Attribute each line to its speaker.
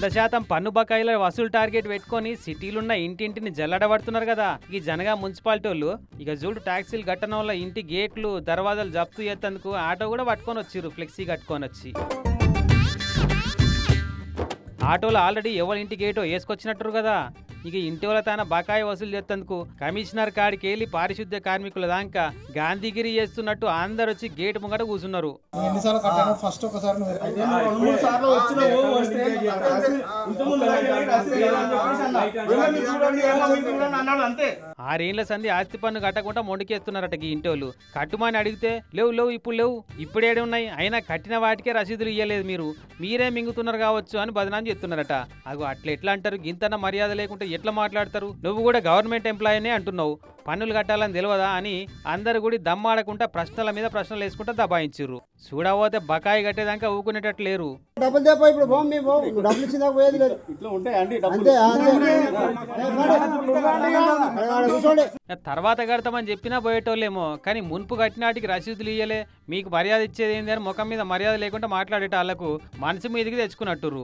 Speaker 1: వంద శాతం పన్ను బకాయిల వసూలు టార్గెట్ పెట్టుకొని సిటీలున్న ఇంటింటిని జల్లడబడుతున్నారు కదా. ఈ జనగా మున్సిపాలిటీ వాళ్ళు ఇక చూడు ట్యాక్సీలు కట్టడం వల్ల ఇంటి గేట్లు దర్వాజాలు జప్తు చేసేందుకు ఆటో కూడా పట్టుకొని వచ్చిర్రు ఫ్లెక్సీ కట్టుకొని వచ్చి. ఆటోలో ఆల్రెడీ ఎవరి ఇంటి గేటో వేసుకొచ్చినట్టు కదా. ఇక ఇంటి వాళ్ళ తన బకాయి వసూలు చేసేందుకు కమిషనర్ కాడికి వెళ్ళి పారిశుద్ధ్య కార్మికుల దాకా గాంధీగిరి చేస్తున్నట్టు అందరు వచ్చి గేట్ ముంగట కూర్చున్నారు
Speaker 2: ఫస్ట్ ఒకసారి
Speaker 3: అన్నాడు అంతే
Speaker 1: ఆరేళ్ళ సంధి ఆస్తి పన్ను కట్టకుండా మొండికేస్తున్నారట ఈ ఇంటోళ్ళు. కట్టుమని అడిగితే లేవు లేవు ఇప్పుడు లేవు. ఇప్పుడేడే ఉన్నాయి. అయినా కట్టిన వాటికే రసీదులు ఇయ్యలేదు మీరు. మీరే మింగుతున్నారు కావచ్చు అని బదనాన్ని చెప్తున్నారట అగో అట్లా ఎట్లా అంటారు? గింతన మర్యాద లేకుంటే ఎట్లా మాట్లాడతారు? నువ్వు కూడా గవర్నమెంట్ ఎంప్లాయీనే అంటున్నావు. పన్నులు కట్టాలని తెలియదా అని అందరు కూడా దమ్మాడకుండా ప్రశ్నల మీద ప్రశ్నలు వేసుకుంటా దబాయించిర్రు. చూడబోతే బకాయి కట్టేదాకా ఊకునేటట్టు లేరు.
Speaker 4: డబ్బులు తెప్ప ఇప్పుడు డబ్బులు పోయేది లేదు.
Speaker 1: తర్వాత కడతామని చెప్పినా పోయేటోళ్ళేమో కానీ మున్పు కట్టినాటికి రసీదులు ఇయ్యలే. మీకు మర్యాద ఇచ్చేది ఏంది అని ముఖం మీద మర్యాద లేకుండా మాట్లాడేట వాళ్ళకు మనసు మీదకి తెచ్చుకున్నట్టుర్రు.